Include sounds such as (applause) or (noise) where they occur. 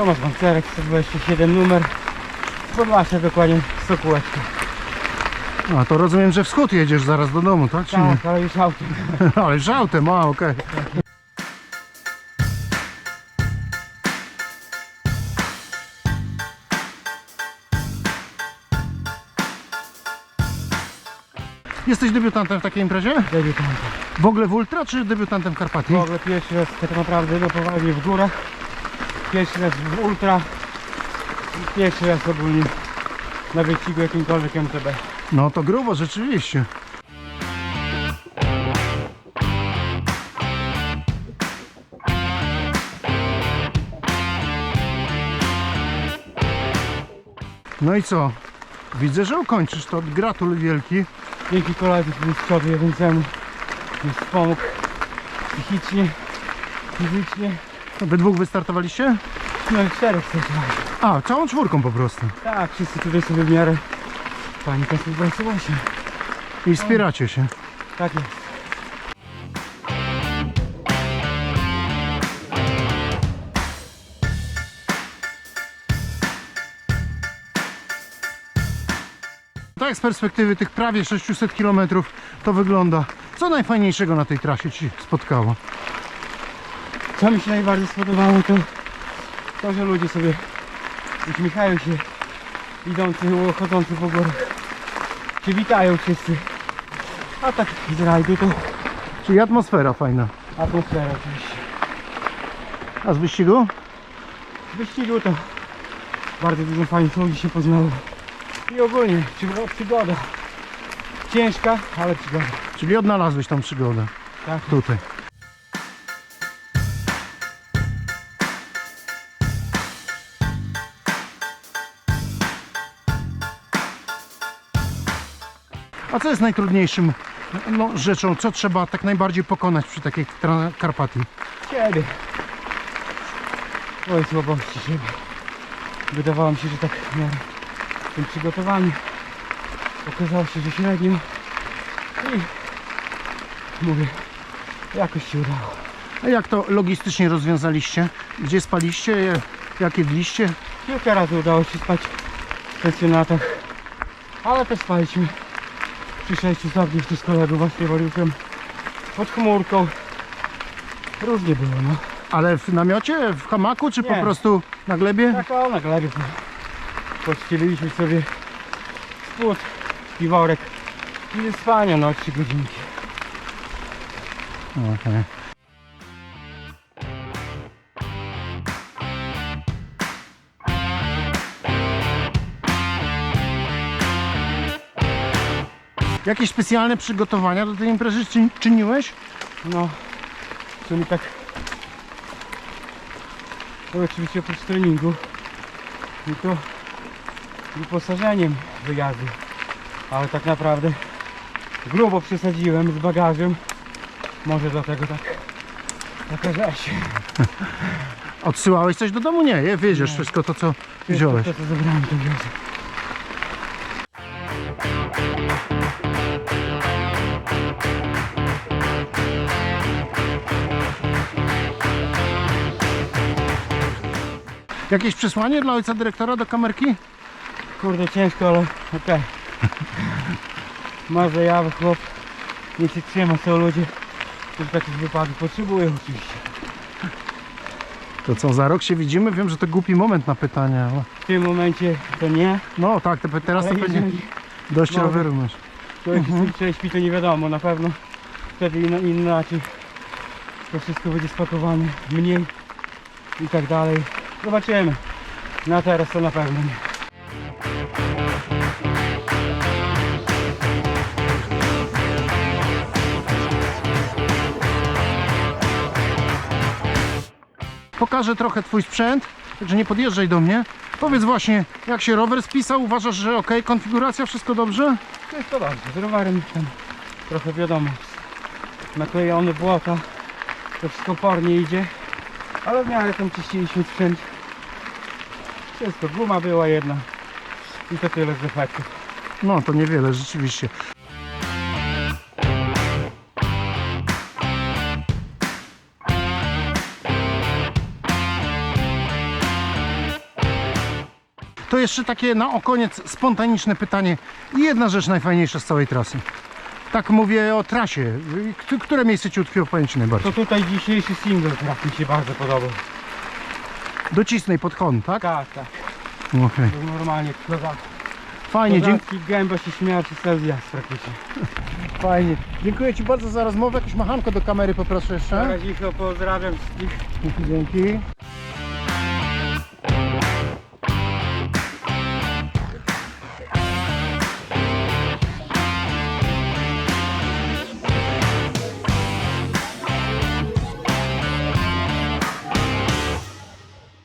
Tomasz Bancerek, 127 numer. Podlasia dokładnie Sokółeczka. A to rozumiem, że wschód jedziesz zaraz do domu, tak? Czy nie? Tak, ale już autem. (laughs) Ale już autem, a okej. Jesteś debiutantem w takiej imprezie? Debiutantem. W ogóle w ultra, czy debiutantem w Karpatii? W ogóle pierwszy raz tak naprawdę no poważnie w górach. Pierwszy raz w ultra. I pierwszy raz ogólnie na wyścigu jakimkolwiek MTB. No to grubo, rzeczywiście. No i co? Widzę, że ukończysz to. Gratul wielki. Dzięki koledze mistrzowi jedynczemu mi wspomógł psychicznie, fizycznie. Wy dwóch wystartowaliście? No i czterech startowałem. A, całą czwórką po prostu. Tak, wszyscy tutaj sobie w miarę pani konsultacja się. I wspieracie się. Tak jest. Tak z perspektywy tych prawie 600 km to wygląda. Co najfajniejszego na tej trasie Ci spotkało? Co mi się najbardziej spodobało to to, że ludzie sobie uśmiechają się idący, chodzący po górach. Się witają wszyscy. A tak z rajdu to Czyli atmosfera fajna. atmosfera oczywiście. A z wyścigu? W wyścigu to bardzo dużo fajnych ludzi się poznało. I ogólnie przygoda, przygoda. Ciężka, ale przygoda. Czyli odnalazłeś tą przygodę Tak. tutaj. A co jest najtrudniejszym no, rzeczą, co trzeba tak najbardziej pokonać przy takiej Karpatii? Ciebie. Oj, słabości siebie. Wydawało mi się, że tak w miarę tym przygotowaniu. Okazało się, że średnio. I mówię, jakoś się udało. A jak to logistycznie rozwiązaliście? Gdzie spaliście? Jak jedliście? Kilka razy udało się spać w pensjonatach, ale też spaliśmy przy 6 stopniach tu z kolegą właśnie wariukiem pod chmurką. Różnie było, no. Ale w namiocie, w hamaku, czy po Nie. prostu na glebie? Tak o, na glebie. Pościeliliśmy sobie spód, i ze spania no 3 godzinki. Okej. Jakieś specjalne przygotowania do tej imprezy czy, czyniłeś? No, w sumie tak. To oczywiście oprócz treningu. I to wyposażeniem wyjazdu. Ale tak naprawdę grubo przesadziłem z bagażem. Może dlatego tak. Taka rzeź. (laughs) Odsyłałeś coś do domu? Nie, je, wiedziesz Nie. wszystko to, co wziąłeś. To, co zabrałem, to wiozę. Jakieś przesłanie dla ojca dyrektora do kamerki? Kurde, ciężko, ale okej. Masz zajawę, chłop. Nie się trzyma, są ludzie, którzy takich wypadków potrzebują oczywiście. To co, za rok się widzimy? Wiem, że to głupi moment na pytania, ale... W tym momencie to nie. No tak, te- teraz to będzie dość no. roweru masz. człowiek Mhm. prześpi, to nie wiadomo, na pewno wtedy inna, inaczej to wszystko będzie spakowane mniej i tak dalej. Zobaczymy. Na teraz to na pewno nie. Pokażę trochę twój sprzęt, także nie podjeżdżaj do mnie. Powiedz właśnie, jak się rower spisał, uważasz, że ok, konfiguracja, wszystko dobrze? Wszystko dobrze, z rowerem tam trochę wiadomo, naklejone błota, to wszystko pornie idzie, ale w miarę tam czyściliśmy sprzęt. Wszystko, guma była jedna i to tyle z efektów. No to niewiele rzeczywiście. To jeszcze takie na okoniec spontaniczne pytanie. I jedna rzecz najfajniejsza z całej trasy. Tak mówię o trasie. Które miejsce Ci utkwiło w pamięci najbardziej? To tutaj dzisiejszy single mi się bardzo podobał. Docisnij pod kon, tak? Tak, tak. Okej. To normalnie kozak. Fajnie, dziękuję. Gęba się śmiała przez cały zjazd praktycznie. (laughs) Fajnie. Dziękuję Ci bardzo za rozmowę. Jakieś machanko do kamery poproszę jeszcze. razie pozdrawiam wszystkich. Dzięki.